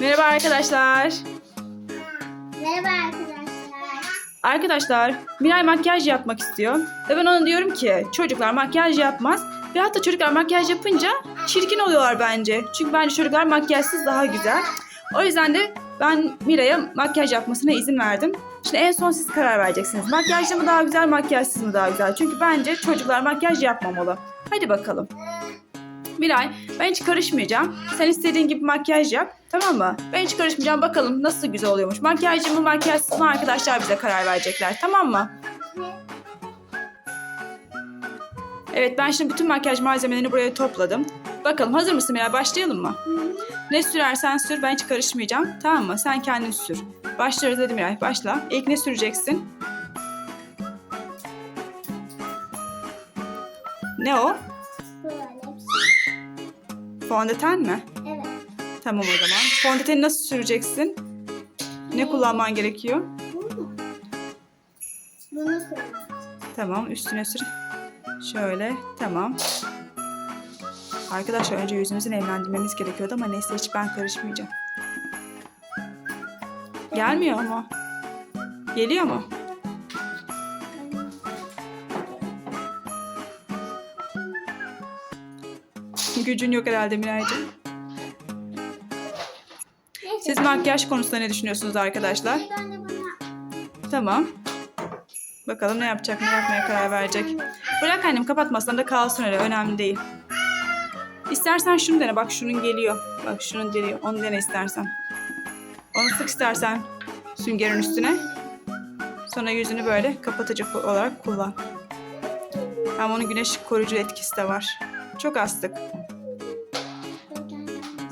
Merhaba arkadaşlar. Merhaba arkadaşlar. Arkadaşlar Miray makyaj yapmak istiyor. Ve ben ona diyorum ki çocuklar makyaj yapmaz. Ve hatta çocuklar makyaj yapınca çirkin oluyorlar bence. Çünkü bence çocuklar makyajsız daha güzel. O yüzden de ben Miray'a makyaj yapmasına izin verdim. Şimdi en son siz karar vereceksiniz. Makyajlı mı daha güzel, makyajsız mı daha güzel? Çünkü bence çocuklar makyaj yapmamalı. Hadi bakalım. Miray ben hiç karışmayacağım. Sen istediğin gibi makyaj yap. Tamam mı? Ben hiç karışmayacağım. Bakalım nasıl güzel oluyormuş. Makyajcı mı makyajsız mı arkadaşlar bize karar verecekler. Tamam mı? Evet ben şimdi bütün makyaj malzemelerini buraya topladım. Bakalım hazır mısın Miray? Başlayalım mı? Ne sürersen sür ben hiç karışmayacağım. Tamam mı? Sen kendin sür. Başlıyoruz dedim Miray. Başla. İlk ne süreceksin? Ne o? Böyle. Fondöten mi? Evet. Tamam o zaman. Fondöteni nasıl süreceksin? Ne kullanman gerekiyor? Bunu kullan. Tamam üstüne sür. Şöyle tamam. Arkadaşlar önce yüzümüzü nemlendirmemiz gerekiyordu ama neyse hiç ben karışmayacağım. Gelmiyor mu? Geliyor mu? Gücün yok herhalde Miraycığım. Siz makyaj konusunda ne düşünüyorsunuz arkadaşlar? Tamam. Bakalım ne yapacak, ne yapmaya karar verecek. Bırak annem kapatmasın da kalsın öyle önemli değil. İstersen şunu dene bak şunun geliyor. Bak şunun geliyor onu dene istersen. Onu sık istersen süngerin üstüne. Sonra yüzünü böyle kapatıcı olarak kullan. Hem onun güneş koruyucu etkisi de var. Çok az sık.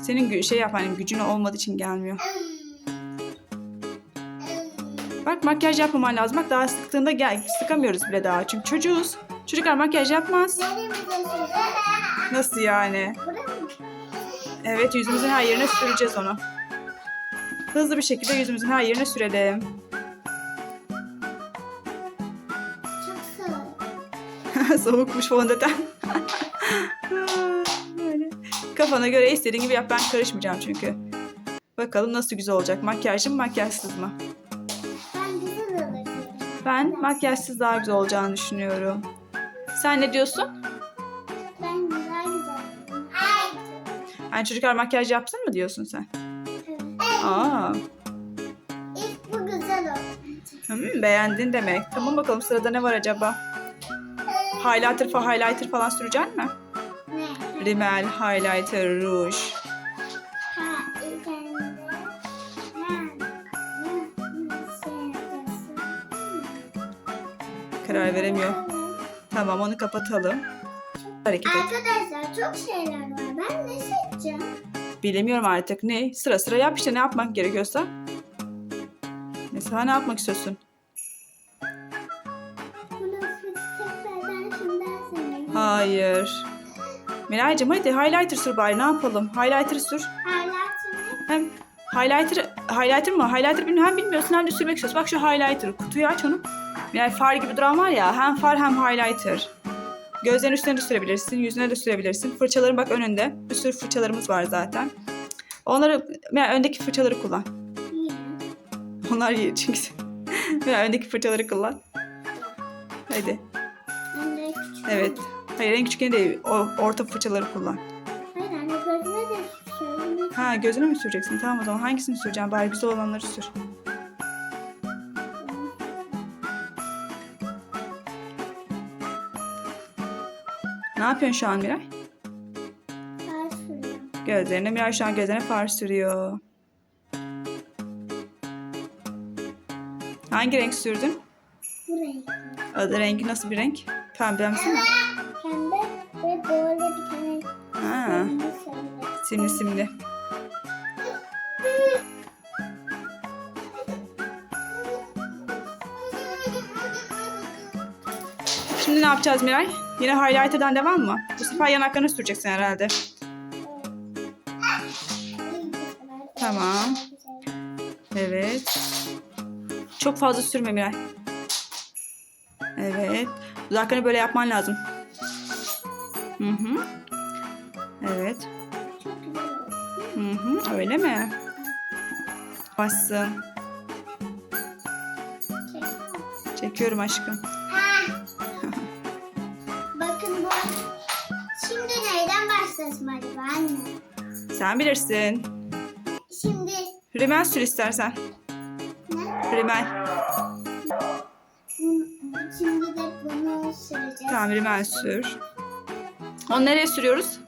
Senin şey yap hani gücün olmadığı için gelmiyor. Bak makyaj yapmaman lazım. Bak daha sıktığında gel sıkamıyoruz bile daha. Çünkü çocuğuz. Çocuklar makyaj yapmaz. Nasıl yani? Evet yüzümüzün her yerine süreceğiz onu. Hızlı bir şekilde yüzümüzün her yerine sürelim. Soğuk. Soğukmuş fondöten. Kafana göre istediğin gibi yap. Ben karışmayacağım çünkü. Bakalım nasıl güzel olacak. Makyajlı mı makyajsız mı? Ben güzel olur. Ben makyajsız daha güzel olacağını düşünüyorum. Sen ne diyorsun? Ben güzel güzel. Ay. Yani çocuklar makyaj yapsın mı diyorsun sen? Aa, İlk bu güzel oldu. hmm, beğendin demek. Tamam bakalım sırada ne var acaba? Highlighter, fa highlighter falan sürecek mi? Ne? Rimel, highlighter, ruj. Karar veremiyor. Tamam onu kapatalım. Hareket et. Arkadaşlar çok şeyler var. Ben ne seçeceğim? Bilemiyorum artık ne. Sıra sıra yap işte ne yapmak gerekiyorsa. Mesela ne yapmak istiyorsun? Hayır. Miraycığım hadi highlighter sür bari ne yapalım? Highlighter sür. Highlight'ını Hem highlighter, highlighter mı? Highlighter bilmiyorum. Hem bilmiyorsun hem de sürmek istiyorsun. Bak şu highlighter. Kutuyu aç onu. Yani far gibi duran var ya. Hem far hem highlighter. Gözlerin üstüne de sürebilirsin. Yüzüne de sürebilirsin. Fırçaların bak önünde. Bir sürü fırçalarımız var zaten. Onları, yani öndeki fırçaları kullan. yine. Onlar iyi çünkü. yani öndeki fırçaları kullan. Hadi. Evet. Hayır en küçükeni değil. O, orta fırçaları kullan. Hayır anne gözüme de şöyle. Ha gözüne mi süreceksin? Tamam o zaman hangisini süreceğim? Bari güzel olanları sür. Ne yapıyorsun şu an Miray? Far sürüyorum. Gözlerine Miray şu an gözlerine far sürüyor. Hangi renk sürdün? Burayı. Adı rengi nasıl bir renk? Pembemsi mi? Ve böyle bir tane Ha, simli simli. Şimdi ne yapacağız Miray? Yine highlighter'dan devam mı? Bu sefer yanaklarını süreceksin herhalde. Tamam. Evet. Çok fazla sürme Miray. Evet. Dudaklarını böyle yapman lazım. Hı hı. Evet. Çok güzel oldu. Hı hı. Öyle mi? Başsın. Çekiyorum aşkım. Bakın bu. Şimdi neyden başlasın acaba anne? Sen bilirsin. Şimdi Rimel sür istersen. ne? Rimel. Şimdi de bunu süreceğiz. Tamam rimel sür. Onu nereye sürüyoruz?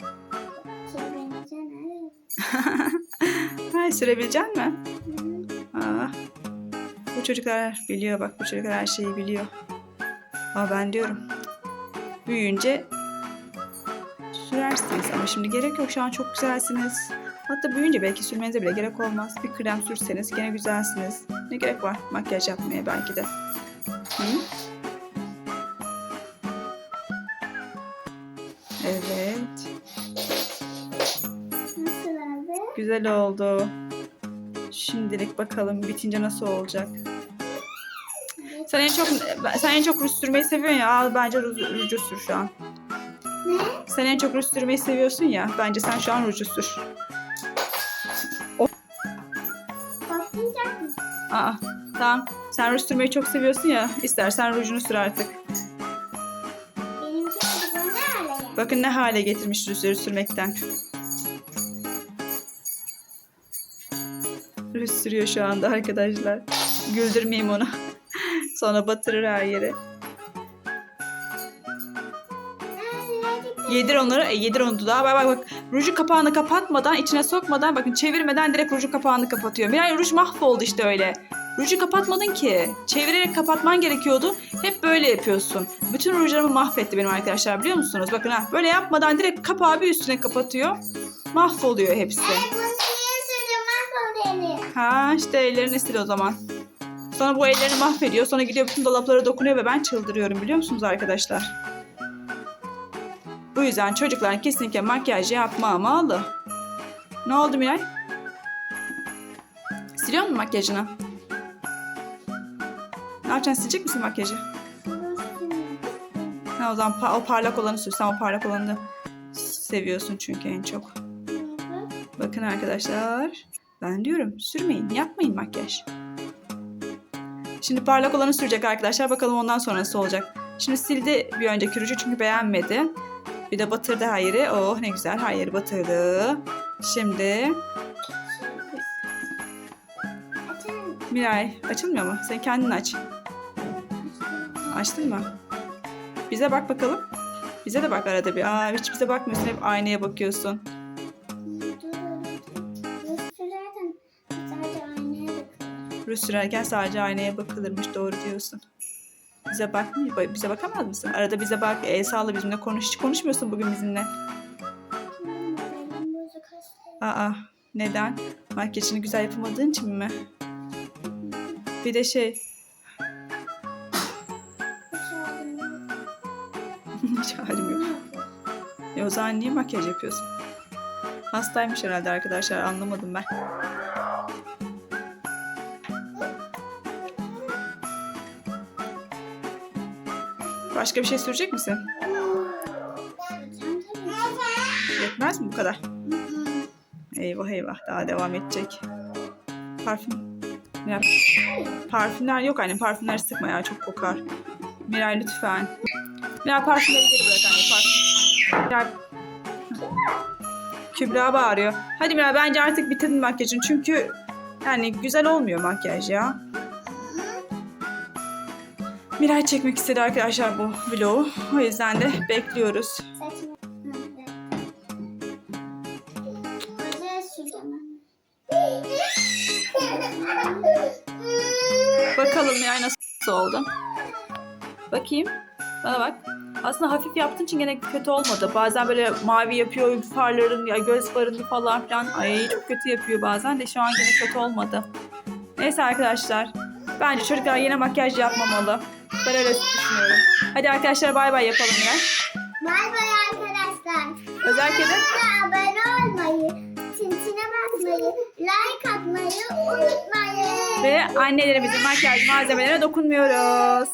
Hay sürebilecek mi? Aa, bu çocuklar biliyor bak bu çocuklar her şeyi biliyor. Ama ben diyorum büyüyünce sürersiniz ama şimdi gerek yok şu an çok güzelsiniz. Hatta büyüyünce belki sürmenize bile gerek olmaz. Bir krem sürseniz gene güzelsiniz. Ne gerek var makyaj yapmaya belki de. Evet. Nasıl abi? Güzel oldu. Şimdilik bakalım bitince nasıl olacak. Sen en çok sen en çok ruj sürmeyi seviyorsun ya. Al bence ruj, ruju sür şu an. Ne? Sen en çok ruj sürmeyi seviyorsun ya. Bence sen şu an ruju sür. Mısın? Aa, tamam. Sen ruj sürmeyi çok seviyorsun ya. İstersen rujunu sür artık. Bakın ne hale getirmiş rujları sürmekten. Ruj sürüyor şu anda arkadaşlar. Güldürmeyeyim onu. Sonra batırır her yeri. Yedir onları, e, yedir onu dudağa. Bak bak bak. Ruju kapağını kapatmadan, içine sokmadan, bakın çevirmeden direkt ruju kapağını kapatıyor. Miray ruj mahvoldu işte öyle. Ruju kapatmadın ki. Çevirerek kapatman gerekiyordu. Hep böyle yapıyorsun. Bütün rujlarımı mahvetti benim arkadaşlar biliyor musunuz? Bakın ha böyle yapmadan direkt kapağı bir üstüne kapatıyor. Mahvoluyor hepsi. Ay bunu mahvoldu elim. Ha işte ellerini sil o zaman. Sonra bu ellerini mahvediyor. Sonra gidiyor bütün dolaplara dokunuyor ve ben çıldırıyorum biliyor musunuz arkadaşlar? Bu yüzden çocuklar kesinlikle makyaj yapmamalı. Ne oldu Miray? Siliyor musun makyajını? Yapacaksın? Silecek misin makyajı? Ha, o zaman pa- o parlak olanı sür. Sen o parlak olanı seviyorsun çünkü en çok. Bakın arkadaşlar. Ben diyorum sürmeyin, yapmayın makyaj. Şimdi parlak olanı sürecek arkadaşlar. Bakalım ondan sonra nasıl olacak. Şimdi sildi bir önceki ruju çünkü beğenmedi. Bir de batırdı her yeri. Oh ne güzel her yeri batırdı. Şimdi Miray açılmıyor mu? Sen kendin aç. Açtın mı? Bize bak bakalım. Bize de bak arada bir. Aa hiç bize bakmıyorsun. Hep aynaya bakıyorsun. Ruj sürerken sadece aynaya bakılırmış. Doğru diyorsun. Bize bakmıyor. Bize bakamaz mısın? Arada bize bak. El sağla bizimle konuş. Hiç konuşmuyorsun bugün bizimle. Aa neden? Makyajını güzel yapamadığın için mi? Bir de şey hiç halim yok. E o zaman niye makyaj yapıyorsun? Hastaymış herhalde arkadaşlar anlamadım ben. Başka bir şey sürecek misin? Yetmez mi bu kadar? Eyvah eyvah daha devam edecek. Parfüm. Miray. Parfümler yok anne parfümler sıkma ya çok kokar. Miray lütfen. Miray parfümleri geri bırak anne parfüm. Kübra bağırıyor. Hadi Miray bence artık bitirdin makyajın çünkü yani güzel olmuyor makyaj ya. Miray çekmek istedi arkadaşlar bu vlogu. O yüzden de bekliyoruz. Bakalım Miray nasıl oldu. Bakayım. Bana bak. Aslında hafif yaptığın için gene kötü olmadı. Bazen böyle mavi yapıyor farların ya göz farını falan filan. Ay çok kötü yapıyor bazen de şu an gene kötü olmadı. Neyse arkadaşlar. Bence çocuklar yine makyaj yapmamalı. Ben öyle düşünüyorum. Hadi arkadaşlar bay bay yapalım ya. Bay bay arkadaşlar. Özellikle de abone olmayı, tintine basmayı, like atmayı unutmayın. ve annelerimizin makyaj malzemelerine dokunmuyoruz.